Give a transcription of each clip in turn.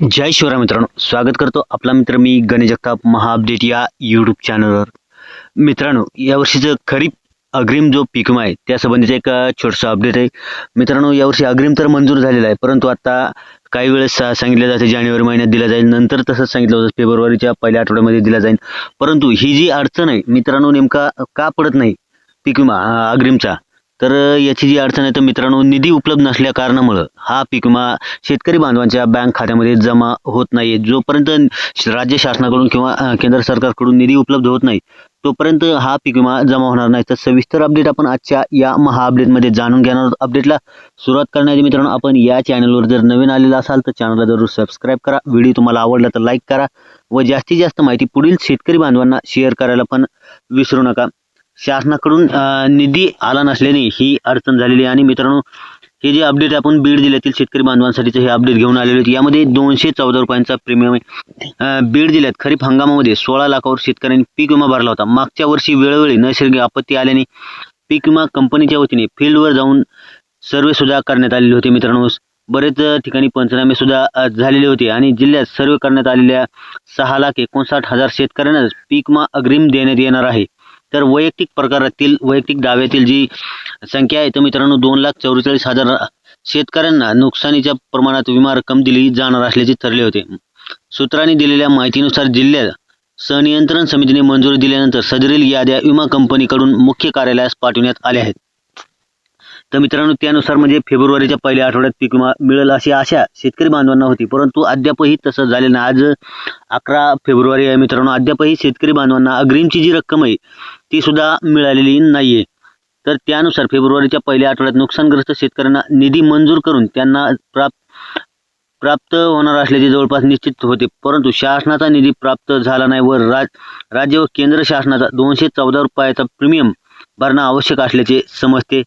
जय शिवराय मित्रांनो स्वागत करतो आपला मित्र मी गणेश जगताप महा अपडेट या यूट्यूब चॅनलवर मित्रांनो यावर्षीचं खरीप अग्रिम जो पीक विमा आहे त्यासंबंधीचं एक छोटंसं अपडेट आहे. मित्रांनो यावर्षी अग्रिम तर मंजूर झालेला आहे परंतु आता काही वेळेस सा- सांगितलं जातं जानेवारी महिन्यात दिला जाईल नंतर तसंच सांगितलं होतं फेब्रुवारीच्या पहिल्या आठवड्यामध्ये दिला जाईल. परंतु ही जी अडचण आहे मित्रांनो नेमका का पडत नाही पीक विमा अग्रिमचा? तर याची जी अडचण आहे तर मित्रांनो निधी उपलब्ध नसल्या कारणामुळं हा पीक विमा शेतकरी बांधवांच्या बँक खात्यामध्ये जमा होत नाही जोपर्यंत श- राज्य शासनाकडून किंवा केंद्र सरकारकडून निधी उपलब्ध होत नाही तोपर्यंत हा पीक विमा जमा होणार नाही. तर सविस्तर अपडेट आपण आजच्या या महा अपडेटमध्ये जाणून घेणार आहोत. अपडेटला सुरुवात करण्याआधी मित्रांनो आपण या चॅनलवर जर नवीन आलेला असाल तर चॅनलला जरूर सबस्क्राईब करा. व्हिडिओ तुम्हाला आवडला तर लाईक करा. व जास्तीत जास्त माहिती पुढील शेतकरी बांधवांना शेअर करायला पण विसरू नका. शासनाकडून निधी आला नसल्याने ही अडचण झालेली आहे. आणि मित्रांनो हे जे अपडेट आपण बीड जिल्ह्यातील शेतकरी बांधवांसाठीचे हे अपडेट घेऊन आलेले आहेत यामध्ये दोनशे चौदा रुपयांचा प्रीमियम आहे. बीड जिल्ह्यात खरीप हंगामामध्ये सोळा लाखावर शेतकऱ्यांनी पीक विमा भरला होता. मागच्या वर्षी वेळोवेळी नैसर्गिक आपत्ती आल्याने पीक विमा कंपनीच्या वतीने फील्डवर जाऊन सर्वे सुद्धा करण्यात आलेले होते मित्रांनो. बरेच ठिकाणी पंचनामे सुद्धा झालेले होते. आणि जिल्ह्यात सर्वे करण्यात आलेल्या सहा लाख एकोणसाठ हजार शेतकऱ्यांनाच पीक विमा अग्रिम देण्यात येणार आहे. तर वैयक्तिक प्रकारातील वैयक्तिक दाव्यातील जी संख्या आहे तर मित्रांनो दोन लाख चौवेचाळीस हजार शेतकऱ्यांना नुकसानीच्या प्रमाणात विमा रक्कम दिली जाणार असल्याचे ठरले होते. सूत्रांनी दिलेल्या माहितीनुसार जिल्ह्यात संनियंत्रण समितीने मंजुरी दिल्यानंतर सदरील याद्या विमा कंपनीकडून मुख्य कार्यालयास पाठवण्यात आल्या आहेत. तर मित्रांनो त्यानुसार म्हणजे फेब्रुवारीच्या पहिल्या आठवड्यात पीक विमा मिळेल अशी आशा शेतकरी बांधवांना होती. परंतु अद्यापही तसं झालेलं नाही. आज अकरा फेब्रुवारी आहे मित्रांनो. अद्यापही शेतकरी बांधवांना अग्रिमची जी रक्कम आहे ती सुद्धा मिळालेली आहे तर त्यानुसार फेब्रुवारीच्या पहिल्या आठवड्यात नुकसानग्रस्त शेतकऱ्यांना निधी मंजूर करून त्यांना प्राप्त प्राप्त होणार असल्याचे जवळपास निश्चित होते. परंतु शासनाचा निधी प्राप्त झाला नाही व राज राज्य व केंद्र शासनाचा दोनशे चौदा रुपयाचा प्रीमियम भरणं आवश्यक असल्याचे समजते.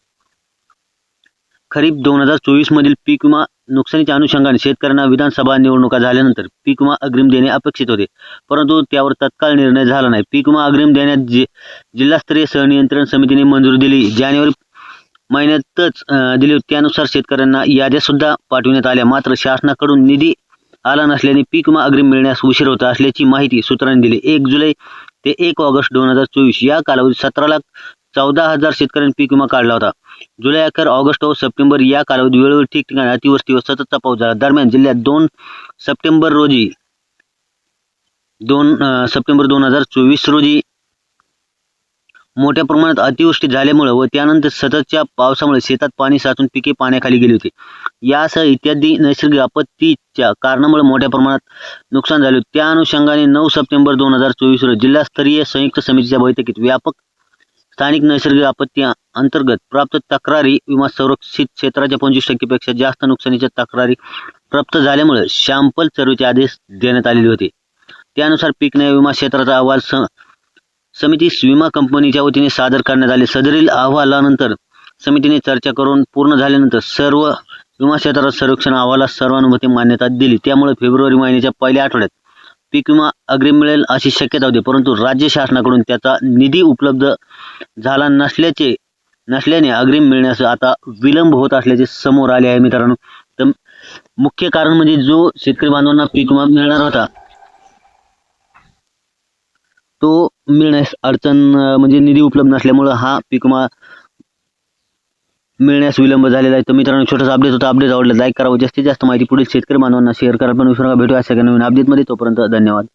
खरीप दोन हजार चोवीस मधील पीक विमा नुकसानीच्या अनुषंगाने शेतकऱ्यांना विधानसभा निवडणुका झाल्यानंतर पीक विमा अग्रिम देणे अपेक्षित होते. परंतु त्यावर तत्काळ निर्णय झाला नाही. पीक विमा अग्रिम देण्यात जि जिल्हास्तरीय सहनियंत्रण समितीने मंजुरी दिली. जानेवारी महिन्यातच दिली होती. त्यानुसार शेतकऱ्यांना याद्या सुद्धा पाठविण्यात आल्या. मात्र शासनाकडून निधी आला नसल्याने पीक विमा अग्रिम मिळण्यास उशीर होता असल्याची माहिती सूत्रांनी दिली. एक जुलै ते एक ऑगस्ट दोन हजार चोवीस या कालावधीत सतरा लाख चौदा हजार शेतकऱ्यांनी पीक विमा काढला होता. जुलै अखेर ऑगस्ट व सप्टेंबर या कालावधी वेळोवेळी ठिकठिकाणी अतिवृष्टी व सततचा पाऊस झाला. दरम्यान जिल्ह्यात दोन सप्टेंबर रोजी दोन सप्टेंबर दोन हजार चोवीस रोजी मोठ्या प्रमाणात अतिवृष्टी झाल्यामुळे व त्यानंतर सततच्या पावसामुळे शेतात पाणी साचून पिके पाण्याखाली गेली होती. यासह इत्यादी नैसर्गिक आपत्तीच्या कारणामुळे मोठ्या प्रमाणात नुकसान झाले त्या अनुषंगाने नऊ सप्टेंबर दोन हजार चोवीस रोजी जिल्हास्तरीय संयुक्त समितीच्या बैठकीत व्यापक स्थानिक नैसर्गिक आपत्ती अंतर्गत प्राप्त तक्रारी विमा संरक्षित क्षेत्राच्या पंचवीस टक्केपेक्षा जास्त नुकसानीच्या तक्रारी प्राप्त झाल्यामुळे शॅम्पल सर्वेचे आदेश देण्यात आलेले होते. त्यानुसार पीक न्याय विमा क्षेत्राचा अहवाल स समिती विमा कंपनीच्या वतीने सादर करण्यात आले. सदरील अहवालानंतर समितीने चर्चा करून पूर्ण झाल्यानंतर सर्व विमा क्षेत्रात सर्वेक्षण अहवालास सर्वानुमते मान्यता दिली. त्यामुळे फेब्रुवारी महिन्याच्या पहिल्या आठवड्यात पीक विमा अग्रिम मिळेल अशी शक्यता होती. परंतु राज्य शासनाकडून त्याचा निधी उपलब्ध झाला नसल्याचे नसल्याने अग्रिम मिळण्यास आता विलंब होत असल्याचे समोर आले आहे मित्रांनो. तर मुख्य कारण म्हणजे जो शेतकरी बांधवांना पीक विमा मिळणार होता तो मिळण्यास अडचण म्हणजे निधी उपलब्ध नसल्यामुळं हा पीक विमा मिळण्यास विलंब झालेला आहे. तर मित्रांनो छोटासा अपडेट होता. अपडेट आवडला लाईक करावं जास्तीत जास्त माहिती पुढील शेतकरी बांधवांना शेअर करा. पण विसरू नका भेटूया सगळ्या नवीन अपडेटमध्ये तोपर्यंत धन्यवाद.